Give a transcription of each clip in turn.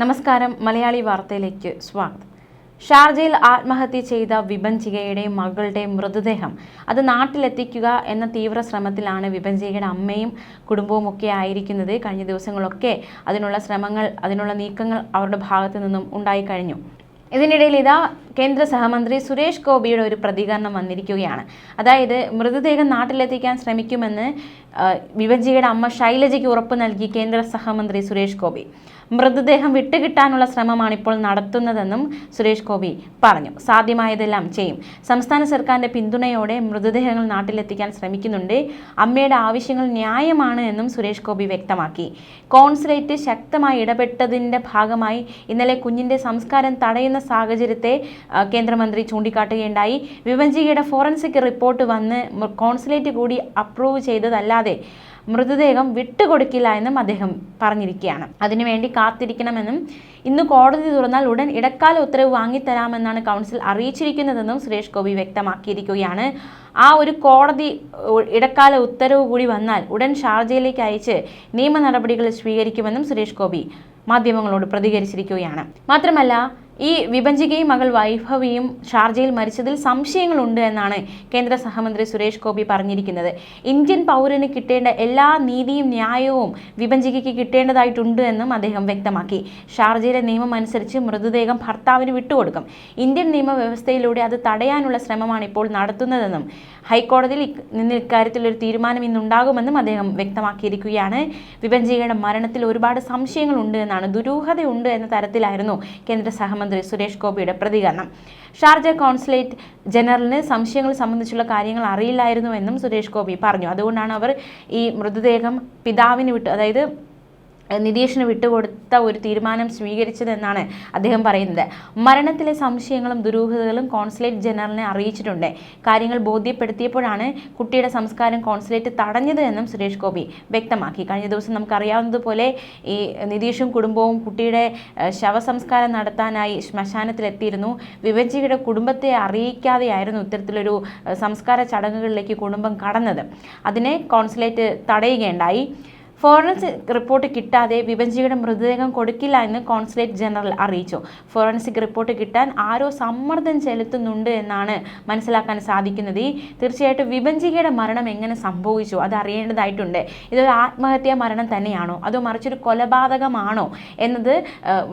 നമസ്കാരം മലയാളി വാർത്തയിലേക്ക് സ്വാഗതം. ഷാർജയിൽ ആത്മഹത്യ ചെയ്ത വിഭഞ്ചികയുടെ മകളുടെ മൃതദേഹം അത് നാട്ടിലെത്തിക്കുക എന്ന തീവ്ര ശ്രമത്തിലാണ് വിഭഞ്ചികയുടെ അമ്മയും കുടുംബവും ഒക്കെ ആയിരിക്കുന്നത്. കഴിഞ്ഞ ദിവസങ്ങളൊക്കെ അതിനുള്ള ശ്രമങ്ങൾ അതിനുള്ള നീക്കങ്ങൾ അവരുടെ ഭാഗത്തു നിന്നും ഉണ്ടായി കഴിഞ്ഞു. ഇതിനിടയിൽ ഇതാ കേന്ദ്ര സഹമന്ത്രി സുരേഷ് ഗോപിയുടെ ഒരു പ്രതികരണം വന്നിരിക്കുകയാണ്. അതായത് മൃതദേഹം നാട്ടിലെത്തിക്കാൻ ശ്രമിക്കുമെന്ന് ആ, വിഭജിയുടെ അമ്മ ശൈലജയ്ക്ക് ഉറപ്പ് നൽകി കേന്ദ്ര സഹമന്ത്രി സുരേഷ് ഗോപി. മൃതദേഹം വിട്ടുകിട്ടാനുള്ള ശ്രമമാണ് ഇപ്പോൾ നടത്തുന്നതെന്നും സുരേഷ് ഗോപി പറഞ്ഞു. സാധ്യമായതെല്ലാം ചെയ്യും. സംസ്ഥാന സർക്കാരിന്റെ പിന്തുണയോടെ മൃതദേഹങ്ങൾ നാട്ടിലെത്തിക്കാൻ ശ്രമിക്കുന്നുണ്ട്. അമ്മയുടെ ആവശ്യങ്ങൾ ന്യായമാണ് എന്നും സുരേഷ് ഗോപി വ്യക്തമാക്കി. കോൺസുലേറ്റ് ശക്തമായി ഇടപെട്ടതിന്റെ ഭാഗമായി ഇന്നലെ കുഞ്ഞിന്റെ സംസ്കാരം തടയുന്ന സാഹചര്യത്തെ കേന്ദ്രമന്ത്രി ചൂണ്ടിക്കാട്ടുകയുണ്ടായി. വിവഞ്ചികയുടെ ഫോറൻസിക് റിപ്പോർട്ട് വന്ന് കോൺസുലേറ്റ് കൂടി അപ്രൂവ് ചെയ്തതല്ലാതെ മൃതദേഹം വിട്ടുകൊടുക്കില്ല എന്നും അദ്ദേഹം പറഞ്ഞിരിക്കുകയാണ്. അതിനുവേണ്ടി കാത്തിരിക്കണമെന്നും ഇന്ന് കോടതി തുറന്നാൽ ഉടൻ ഇടക്കാല ഉത്തരവ് വാങ്ങിത്തരാമെന്നാണ് കൗൺസിൽ അറിയിച്ചിരിക്കുന്നതെന്നും സുരേഷ് ഗോപി വ്യക്തമാക്കിയിരിക്കുകയാണ്. ആ ഒരു കോടതി ഇടക്കാല ഉത്തരവ് കൂടി വന്നാൽ ഉടൻ ഷാർജയിലേക്ക് അയച്ച് നിയമ നടപടികൾ സ്വീകരിക്കുമെന്നും സുരേഷ് ഗോപി മാധ്യമങ്ങളോട് പ്രതികരിച്ചിരിക്കുകയാണ്. മാത്രമല്ല ഈ വിഭജികയും മകൾ വൈഭവിയും ഷാർജയിൽ മരിച്ചതിൽ സംശയങ്ങളുണ്ട് എന്നാണ് കേന്ദ്ര സഹമന്ത്രി സുരേഷ് ഗോപി പറഞ്ഞിരിക്കുന്നത്. ഇന്ത്യൻ പൗരന് കിട്ടേണ്ട എല്ലാ നീതിയും ന്യായവും വിഭജികയ്ക്ക് കിട്ടേണ്ടതായിട്ടുണ്ട് എന്നും അദ്ദേഹം വ്യക്തമാക്കി. ഷാർജയിലെ നിയമം അനുസരിച്ച് മൃതദേഹം ഭർത്താവിന് വിട്ടുകൊടുക്കും. ഇന്ത്യൻ നിയമവ്യവസ്ഥയിലൂടെ അത് തടയാനുള്ള ശ്രമമാണ് ഇപ്പോൾ നടത്തുന്നതെന്നും ഹൈക്കോടതിയിൽ നിന്ന് ഇക്കാര്യത്തിൽ ഒരു തീരുമാനം ഇന്നുണ്ടാകുമെന്നും അദ്ദേഹം വ്യക്തമാക്കിയിരിക്കുകയാണ്. വിഭജികയുടെ മരണത്തിൽ ഒരുപാട് സംശയങ്ങളുണ്ട് എന്നാണ് ദുരൂഹതയുണ്ട് എന്ന തരത്തിലായിരുന്നു കേന്ദ്ര സഹമന്ത്രി സുരേഷ് ഗോപിയുടെ പ്രതികരണം. ഷാർജ കോൺസുലേറ്റ് ജനറലിന് സംശയങ്ങൾ സംബന്ധിച്ചുള്ള കാര്യങ്ങൾ അറിയില്ലായിരുന്നുവെന്നും സുരേഷ് ഗോപി പറഞ്ഞു. അതുകൊണ്ടാണ് അവർ ഈ മൃതദേഹം പിതാവിന് വിട്ട് അതായത് നിതീഷിന് വിട്ടുകൊടുത്ത ഒരു തീരുമാനം സ്വീകരിച്ചതെന്നാണ് അദ്ദേഹം പറയുന്നത്. മരണത്തിലെ സംശയങ്ങളും ദുരൂഹതകളും കോൺസുലേറ്റ് ജനറലിനെ അറിയിച്ചിട്ടുണ്ട്. കാര്യങ്ങൾ ബോധ്യപ്പെടുത്തിയപ്പോഴാണ് കുട്ടിയുടെ സംസ്കാരം കോൺസുലേറ്റ് തടഞ്ഞത് എന്നും സുരേഷ് ഗോപി വ്യക്തമാക്കി. കഴിഞ്ഞ ദിവസം നമുക്കറിയാവുന്നതുപോലെ ഈ നിതീഷും കുടുംബവും കുട്ടിയുടെ ശവസംസ്കാരം നടത്താനായി ശ്മശാനത്തിലെത്തിയിരുന്നു. വിവജിയുടെ കുടുംബത്തെ അറിയിക്കാതെയായിരുന്നു ഇത്തരത്തിലൊരു സംസ്കാര ചടങ്ങുകളിലേക്ക് കുടുംബം കടന്നത്. അതിനെ കോൺസുലേറ്റ് തടയുകയുണ്ടായി. ഫോറൻസിക് റിപ്പോർട്ട് കിട്ടാതെ വിഭജിയുടെ മൃതദേഹം കൊടുക്കില്ല എന്ന് കോൺസുലേറ്റ് ജനറൽ അറിയിച്ചു. ഫോറൻസിക് റിപ്പോർട്ട് കിട്ടാൻ ആരോ സമ്മർദ്ദം ചെലുത്തുന്നുണ്ട് എന്നാണ് മനസ്സിലാക്കാൻ സാധിക്കുന്നത്. തീർച്ചയായിട്ടും വിഭജികയുടെ മരണം എങ്ങനെ സംഭവിച്ചു? അത് അറിയേണ്ടതായിട്ടുണ്ട്. ഇതൊരു ആത്മഹത്യാ മരണം തന്നെയാണോ? അതോ മറിച്ചൊരു കൊലപാതകമാണോ? എന്നത്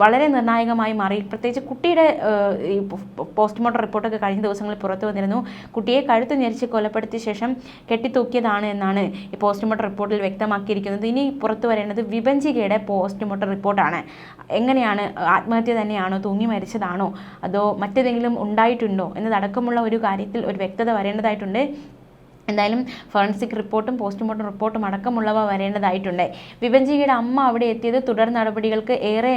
വളരെ നിർണായകമായി മാറി. പ്രത്യേകിച്ച് കുട്ടിയുടെ പോസ്റ്റ്മോർട്ടം റിപ്പോർട്ടൊക്കെ കഴിഞ്ഞ ദിവസങ്ങളിൽ പുറത്തു വന്നിരുന്നു. കുട്ടിയെ കഴുത്ത് ഞെരിച്ച് കൊലപ്പെടുത്തിയ ശേഷം കെട്ടിത്തൂക്കിയതാണ് എന്നാണ് ഈ പോസ്റ്റ്മോർട്ടം റിപ്പോർട്ടിൽ വ്യക്തമാക്കിയിരിക്കുന്നത്. ഇനി പുറത്തു വരേണ്ടത് വിഭജികയുടെ പോസ്റ്റ്മോർട്ടം റിപ്പോർട്ടാണ്. എങ്ങനെയാണ് ആത്മഹത്യ തന്നെയാണോ തൂങ്ങി മരിച്ചതാണോ അതോ മറ്റേതെങ്കിലും ഉണ്ടായിട്ടുണ്ടോ എന്നതടക്കമുള്ള ഒരു കാര്യത്തിൽ ഒരു വ്യക്തത വരേണ്ടതായിട്ടുണ്ട്. എന്തായാലും ഫോറൻസിക് റിപ്പോർട്ടും പോസ്റ്റ്മോർട്ടം റിപ്പോർട്ടും അടക്കമുള്ളവ വരേണ്ടതായിട്ടുണ്ട്. വിഭഞ്ചികയുടെ അമ്മ അവിടെ എത്തിയത് തുടർ നടപടികൾക്ക് ഏറെ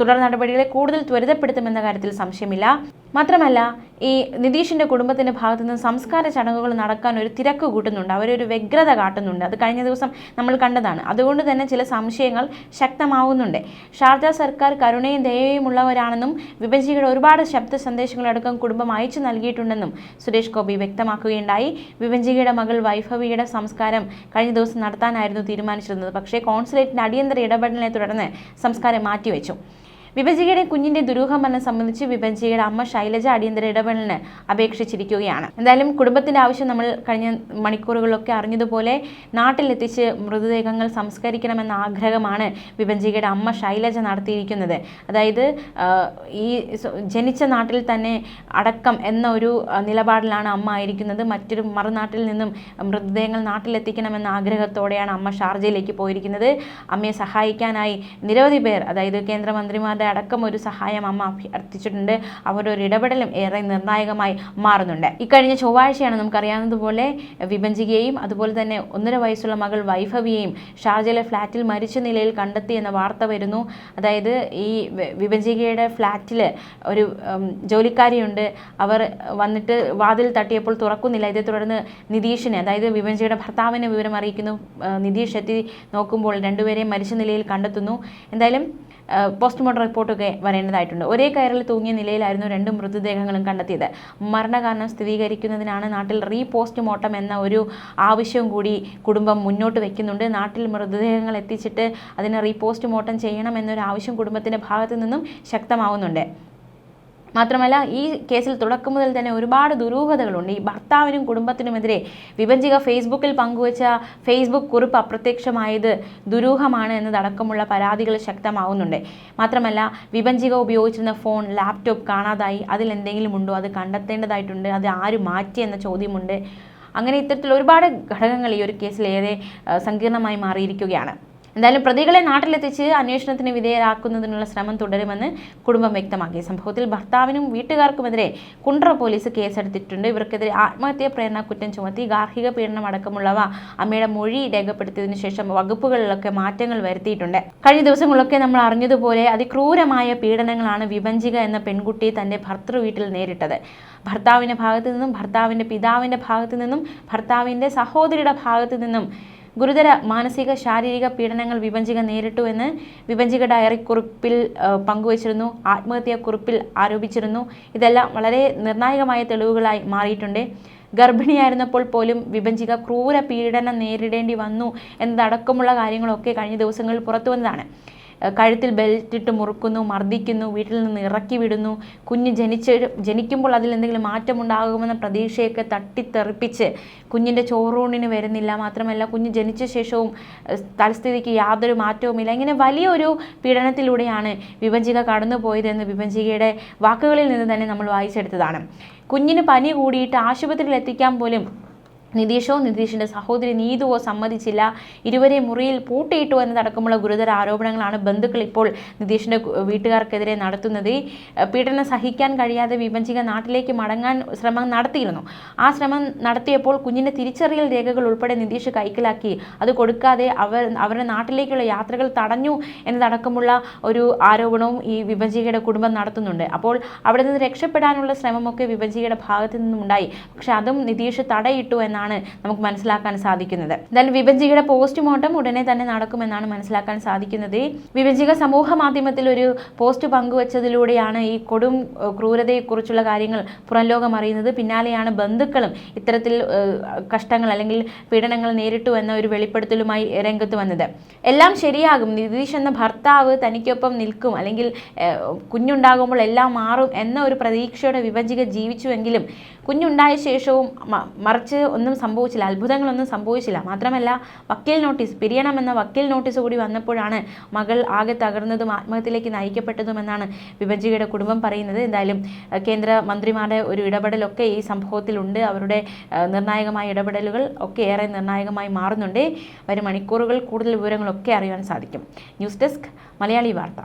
തുടർ നടപടികളെ കൂടുതൽ ത്വരിതപ്പെടുത്തുമെന്ന കാര്യത്തിൽ സംശയമില്ല. മാത്രമല്ല ഈ നിതീഷിന്റെ കുടുംബത്തിന്റെ ഭാഗത്തു നിന്ന് സംസ്കാര ചടങ്ങുകൾ നടക്കാൻ ഒരു തിരക്ക് കൂട്ടുന്നുണ്ട്. അവരൊരു വ്യഗ്രത കാട്ടുന്നുണ്ട്. അത് കഴിഞ്ഞ ദിവസം നമ്മൾ കണ്ടതാണ്. അതുകൊണ്ട് തന്നെ ചില സംശയങ്ങൾ ശക്തമാവുന്നുണ്ട്. ഷാർജ സർക്കാർ കരുണയും ദയയും ഉള്ളവരാണെന്നും വിഭജികയുടെ ഒരുപാട് ശബ്ദ സന്ദേശങ്ങളടക്കം കുടുംബം അയച്ചു നൽകിയിട്ടുണ്ടെന്നും സുരേഷ് ഗോപി വ്യക്തമാക്കുകയുണ്ടായി. വിഭജികയുടെ മകൾ വൈഭവിയുടെ സംസ്കാരം കഴിഞ്ഞ ദിവസം നടത്താനായിരുന്നു തീരുമാനിച്ചിരുന്നത്. പക്ഷേ കോൺസുലേറ്റിന്റെ അടിയന്തര ഇടപെടലിനെ തുടർന്ന് സംസ്കാരം മാറ്റിവെച്ചു. വിഭജികയുടെ കുഞ്ഞിന്റെ ദുരൂഹമരണം സംബന്ധിച്ച് വിഭജികയുടെ അമ്മ ശൈലജ അടിയന്തര ഇടപെടലിന് അപേക്ഷിച്ചിരിക്കുകയാണ്. എന്തായാലും കുടുംബത്തിന്റെ ആവശ്യം നമ്മൾ കഴിഞ്ഞ മണിക്കൂറുകളിലൊക്കെ അറിഞ്ഞതുപോലെ നാട്ടിലെത്തിച്ച് മൃതദേഹങ്ങൾ സംസ്കരിക്കണമെന്ന ആഗ്രഹമാണ് വിഭജികയുടെ അമ്മ ശൈലജ നടത്തിയിരിക്കുന്നത്. അതായത് ഈ ജനിച്ച നാട്ടിൽ തന്നെ അടക്കം എന്ന ഒരു നിലപാടിലാണ് അമ്മ ആയിരിക്കുന്നത്. മറ്റൊരു മറുനാട്ടിൽ നിന്നും മൃതദേഹങ്ങൾ നാട്ടിലെത്തിക്കണമെന്ന ആഗ്രഹത്തോടെയാണ് അമ്മ ഷാർജയിലേക്ക് പോയിരിക്കുന്നത്. അമ്മയെ സഹായിക്കാനായി നിരവധി പേർ അതായത് കേന്ദ്രമന്ത്രിമാരുടെ അടക്കം ഒരു സഹായം അമ്മ അഭ്യർത്ഥിച്ചിട്ടുണ്ട് അവരുടെ ഒരു ഇടപെടലും ഏറെ നിർണായകമായി മാറുന്നുണ്ട്. ഇക്കഴിഞ്ഞ ചൊവ്വാഴ്ചയാണ് നമുക്കറിയാവുന്നതുപോലെ വിഭജികയെയും അതുപോലെ തന്നെ ഒന്നര വയസ്സുള്ള മകൾ വൈഭവിയെയും ഷാർജയിലെ ഫ്ലാറ്റിൽ മരിച്ച നിലയിൽ കണ്ടെത്തി എന്ന വാർത്ത വരുന്നു. അതായത് ഈ വിഭജികയുടെ ഫ്ലാറ്റിൽ ഒരു ജോലിക്കാരിയുണ്ട്. അവർ വന്നിട്ട് വാതിൽ തട്ടിയപ്പോൾ തുറക്കുന്നില്ല. ഇതേ തുടർന്ന് നിതീഷിനെ അതായത് വിഭജികയുടെ ഭർത്താവിനെ വിവരം അറിയിക്കുന്നു നിതീഷ് എത്തി നോക്കുമ്പോൾ രണ്ടുപേരെയും മരിച്ച നിലയിൽ കണ്ടെത്തുന്നു. എന്തായാലും പോസ്റ്റ്മോർട്ടം റിപ്പോർട്ടൊക്കെ വരേണ്ടതായിട്ടുണ്ട്. ഒരേ കയറിൽ തൂങ്ങിയ നിലയിലായിരുന്നു രണ്ട് മൃതദേഹങ്ങളും കണ്ടെത്തിയത്. മരണകാരണം സ്ഥിരീകരിക്കുന്നതിനാണ് നാട്ടിൽ റീ പോസ്റ്റ്മോർട്ടം എന്ന ഒരു ആവശ്യം കൂടി കുടുംബം മുന്നോട്ട് വെക്കുന്നുണ്ട്. നാട്ടിൽ മൃതദേഹങ്ങൾ എത്തിച്ചിട്ട് അതിനെ റീ പോസ്റ്റ്മോർട്ടം ചെയ്യണം എന്നൊരു ആവശ്യം കുടുംബത്തിന്റെ ഭാഗത്തു നിന്നും ശക്തമാവുന്നുണ്ട്. മാത്രമല്ല ഈ കേസിൽ തുടക്കം മുതൽ തന്നെ ഒരുപാട് ദുരൂഹതകളുണ്ട് ഈ ഭർത്താവിനും കുടുംബത്തിനുമെതിരെ വിഭജിക ഫേസ്ബുക്കിൽ പങ്കുവച്ച ഫേസ്ബുക്ക് കുറിപ്പ് അപ്രത്യക്ഷമായത് ദുരൂഹമാണ് എന്നതടക്കമുള്ള പരാതികൾ ശക്തമാവുന്നുണ്ട് മാത്രമല്ല വിഭജിക ഉപയോഗിച്ചിരുന്ന ഫോൺ ലാപ്ടോപ്പ് കാണാതായി അതിൽ എന്തെങ്കിലും ഉണ്ടോ അത് കണ്ടെത്തേണ്ടതായിട്ടുണ്ട് അത് ആര് മാറ്റി എന്ന ചോദ്യമുണ്ട് അങ്ങനെ ഇത്തരത്തിൽ ഒരുപാട് ഘടകങ്ങൾ ഈ ഒരു കേസിൽ ഏറെ സങ്കീർണമായി മാറിയിരിക്കുകയാണ് എന്തായാലും പ്രതികളെ നാട്ടിലെത്തിച്ച് അന്വേഷണത്തിന് വിധേയരാക്കുന്നതിനുള്ള ശ്രമം തുടരുമെന്ന് കുടുംബം വ്യക്തമാക്കി. സംഭവത്തിൽ ഭർത്താവിനും വീട്ടുകാർക്കുമെതിരെ കുണ്ട്ര പോലീസ് കേസെടുത്തിട്ടുണ്ട്. ഇവർക്കെതിരെ ആത്മഹത്യാ പ്രേരണ കുറ്റം ചുമത്തി ഗാർഹിക പീഡനം അടക്കമുള്ളവ അമ്മയുടെ മൊഴി രേഖപ്പെടുത്തിയതിനു ശേഷം വകുപ്പുകളിലൊക്കെ മാറ്റങ്ങൾ വരുത്തിയിട്ടുണ്ട്. കഴിഞ്ഞ ദിവസങ്ങളിലൊക്കെ നമ്മൾ അറിഞ്ഞതുപോലെ അതിക്രൂരമായ പീഡനങ്ങളാണ് വിഭഞ്ചിക എന്ന പെൺകുട്ടി തന്റെ ഭർത്തൃ വീട്ടിൽ നേരിട്ടത്. ഭർത്താവിന്റെ ഭാഗത്തു നിന്നും ഭർത്താവിന്റെ പിതാവിന്റെ ഭാഗത്തു നിന്നും ഭർത്താവിന്റെ സഹോദരിയുടെ ഭാഗത്തു നിന്നും ഗുരുതര മാനസിക ശാരീരിക പീഡനങ്ങൾ വിഭജിക നേരിട്ടു എന്ന് വിഭജിക ഡയറി കുറിപ്പിൽ പങ്കുവച്ചിരുന്നു. ആത്മഹത്യാക്കുറിപ്പിൽ ആരോപിച്ചിരുന്നു. ഇതെല്ലാം വളരെ നിർണായകമായ തെളിവുകളായി മാറിയിട്ടുണ്ട്. ഗർഭിണിയായിരുന്നപ്പോൾ പോലും വിഭജിക ക്രൂര പീഡനം നേരിടേണ്ടി വന്നു എന്നതടക്കമുള്ള കാര്യങ്ങളൊക്കെ കഴിഞ്ഞ ദിവസങ്ങളിൽ പുറത്തു വന്നതാണ് കഴുത്തിൽ ബെൽറ്റ് ഇട്ട് മുറുക്കുന്നു മർദ്ദിക്കുന്നു വീട്ടിൽ നിന്ന് ഇറക്കി വിടുന്നു. കുഞ്ഞ് ജനിച്ച് ജനിക്കുമ്പോൾ അതിൽ എന്തെങ്കിലും മാറ്റമുണ്ടാകുമെന്ന പ്രതീക്ഷയൊക്കെ തട്ടിത്തെറിപ്പിച്ച് കുഞ്ഞിന്റെ ചോറൂണിന് വരുന്നില്ല. മാത്രമല്ല കുഞ്ഞ് ജനിച്ച ശേഷവും തലസ്ഥിതിക്ക് യാതൊരു മാറ്റവുമില്ല. ഇങ്ങനെ വലിയൊരു പീഡനത്തിലൂടെയാണ് വിഭജിക കടന്നുപോയതെന്ന് വിഭജികയുടെ വാക്കുകളിൽ നിന്ന് തന്നെ നമ്മൾ വായിച്ചെടുത്തതാണ്. കുഞ്ഞിന് പനി കൂടിയിട്ട് ആശുപത്രിയിൽ എത്തിക്കാൻ പോലും നിതീഷോ നിതീഷിന്റെ സഹോദരി നീതുവോ സമ്മതിച്ചില്ല. ഇരുവരെ മുറിയിൽ പൂട്ടിയിട്ടു എന്നതടക്കമുള്ള ഗുരുതര ആരോപണങ്ങളാണ് ബന്ധുക്കൾ ഇപ്പോൾ നിതീഷിന്റെ വീട്ടുകാർക്കെതിരെ നടത്തുന്നത്. പീഡനം സഹിക്കാൻ കഴിയാതെ വിഭജിക നാട്ടിലേക്ക് മടങ്ങാൻ ശ്രമം നടത്തിയിരുന്നു. ആ ശ്രമം നടത്തിയപ്പോൾ കുഞ്ഞിന്റെ തിരിച്ചറിയൽ രേഖകൾ ഉൾപ്പെടെ നിതീഷ് കൈക്കലാക്കി. അത് കൊടുക്കാതെ അവർ അവരുടെ നാട്ടിലേക്കുള്ള യാത്രകൾ തടഞ്ഞു എന്നതടക്കമുള്ള ഒരു ആരോപണവും ഈ വിഭജികയുടെ കുടുംബം നടത്തുന്നുണ്ട്. അപ്പോൾ അവിടെ നിന്ന് രക്ഷപ്പെടാനുള്ള ശ്രമമൊക്കെ വിഭജികയുടെ ഭാഗത്തു നിന്നുണ്ടായി പക്ഷെ അതും നിതീഷ് തടയിട്ടു എന്നാണ് നമുക്ക് മനസ്സിലാക്കാൻ സാധിക്കുന്നത്. എന്തായാലും വിഭജികയുടെ പോസ്റ്റ്മോർട്ടം ഉടനെ തന്നെ നടക്കുമെന്നാണ് മനസ്സിലാക്കാൻ സാധിക്കുന്നത്. വിഭജിക സമൂഹ മാധ്യമത്തിൽ ഒരു പോസ്റ്റ് പങ്കുവച്ചതിലൂടെയാണ് ഈ കൊടും ക്രൂരതയെക്കുറിച്ചുള്ള കാര്യങ്ങൾ പുറം ലോകം അറിയുന്നത്. പിന്നാലെയാണ് ബന്ധുക്കളും ഇത്തരത്തിൽ കഷ്ടങ്ങൾ അല്ലെങ്കിൽ പീഡനങ്ങൾ നേരിട്ടു എന്ന ഒരു വെളിപ്പെടുത്തലുമായി രംഗത്ത് വന്നത്. എല്ലാം ശരിയാകും. നിതീഷ് എന്ന ഭർത്താവ് തനിക്കൊപ്പം നിൽക്കും. അല്ലെങ്കിൽ കുഞ്ഞുണ്ടാകുമ്പോൾ എല്ലാം മാറും എന്ന ഒരു പ്രതീക്ഷയോടെ വിഭജിക ജീവിച്ചുവെങ്കിലും കുഞ്ഞുണ്ടായ ശേഷവും മറിച്ച് ഒന്നും സംഭവിച്ചില്ല അത്ഭുതങ്ങളൊന്നും സംഭവിച്ചില്ല. മാത്രമല്ല വക്കീൽ നോട്ടീസ് പിരിയണമെന്ന വക്കീൽ നോട്ടീസ് കൂടി വന്നപ്പോഴാണ് മകൾ ആകെ തകർന്നതും ആത്മഹത്യയിലേക്ക് നയിക്കപ്പെട്ടതുമെന്നാണ് വിഭജികയുടെ കുടുംബം പറയുന്നത്. എന്തായാലും കേന്ദ്ര മന്ത്രിമാരുടെ ഒരു ഇടപെടലൊക്കെ ഈ സംഭവത്തിലുണ്ട് അവരുടെ നിർണായകമായ ഇടപെടലുകൾ ഒക്കെ ഏറെ നിർണായകമായി മാറുന്നുണ്ട്. വരും മണിക്കൂറുകൾ കൂടുതൽ വിവരങ്ങളൊക്കെ അറിയാൻ സാധിക്കും. ന്യൂസ് ഡെസ്ക് മലയാളി വാർത്ത.